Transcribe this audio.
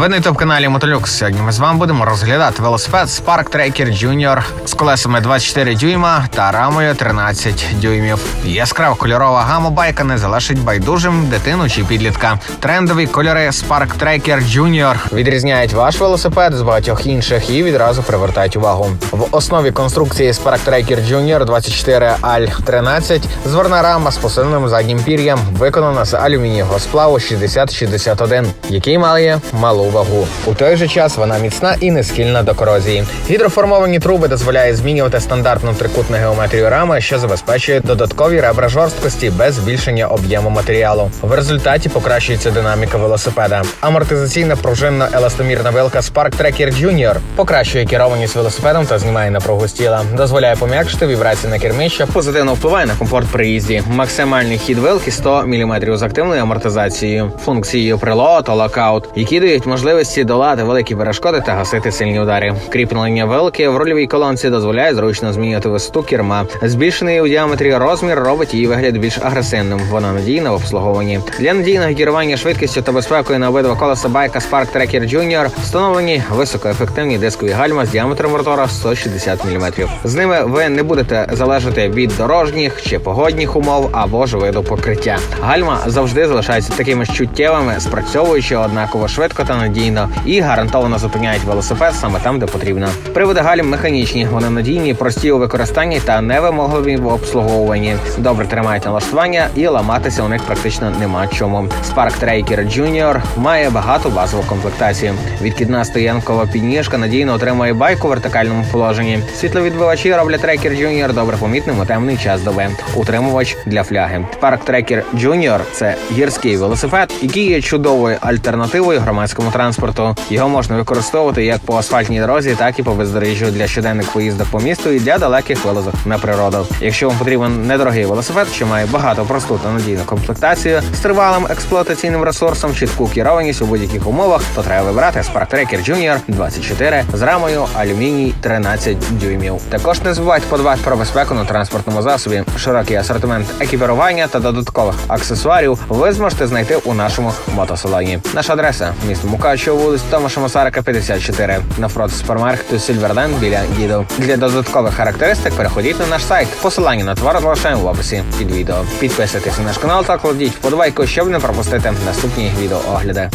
Ви на ютуб каналі Мотолюкс. Сьогодні ми з вами будемо розглядати велосипед Spark Tracker Junior з колесами 24 дюйма та рамою 13 дюймів. Яскрава кольорова гама байка не залишить байдужим дитину чи підлітка. Трендові кольори Spark Tracker Junior відрізняють ваш велосипед з багатьох інших і відразу привертають увагу. В основі конструкції Spark Tracker Junior 24 Al 13 зверна рама з посиленим заднім пір'ям, виконана з алюмінієвого сплаву 6061, який має малу вагу. У той же час вона міцна і не схильна до корозії. Гідроформовані труби дозволяють змінювати стандартну трикутну геометрію рами, що забезпечує додаткові ребра жорсткості без збільшення об'єму матеріалу. В результаті покращується динаміка велосипеда. Амортизаційна пружинна еластомірна вилка Spark Tracker Junior покращує керованість велосипедом та знімає напругу з тіла, дозволяє пом'якшити вібрації на кермі, що позитивно впливає на комфорт при їзді. Максимальний хід вилки 100 мм з активною амортизацією, функцією прилот та локаут, які дають можливості долати великі перешкоди та гасити сильні удари. Кріплення вилки в рульовій колонці дозволяє зручно змінювати висоту керма. Збільшений у діаметрі розмір робить її вигляд більш агресивним. Вона надійна в обслуговуванні. Для надійного керування швидкістю та безпекою на обидва колеса байка Spark Tracker Junior встановлені високоефективні дискові гальма з діаметром ротора 160 мм. З ними ви не будете залежати від дорожніх чи погодних умов або ж виду покриття. Гальма завжди залишаються такими чуттєвими, спрацьовуючи однаково швидко та надійно і гарантовано зупиняють велосипед саме там, де потрібно. Приводи гальм механічні, вони надійні, прості у використанні та невимогливі в обслуговуванні. Добре тримають налаштування і ламатися у них практично нема чому. Spark Tracker Junior має багату базову комплектацію. Відкидна стоянкова підніжка надійно отримує байку в вертикальному положенні. Світловідбивачі роблять Tracker Junior добре помітним у темний час доби. Утримувач для фляги. Spark Tracker Junior – це гірський велосипед, який є чудовою альтернативою громадському транспорту. Його можна використовувати як по асфальтній дорозі, так і по бездоріжжю для щоденних поїздок по місту і для далеких вилазок на природу. Якщо вам потрібен недорогий велосипед, що має багато просту та надійну комплектацію з тривалим експлуатаційним ресурсом, чітку керованість у будь-яких умовах, то треба вибирати Spark Tracker Junior 24 з рамою алюміній 13 дюймів. Також не забувайте подбати про безпеку на транспортному засобі. Широкий асортимент екіпірування та додаткових аксесуарів ви зможете знайти у нашому мотосалоні. Наша адреса місто Мукачево, вулиць Томаша Масарика, 54, навпроти супермаркету Сільверден біля Дідо. Для додаткових характеристик переходіть на наш сайт. Посилання на товар залишаємо в описі під відео. Підписуйтесь на наш канал та кладіть вподобайку, щоб не пропустити наступні відеоогляди.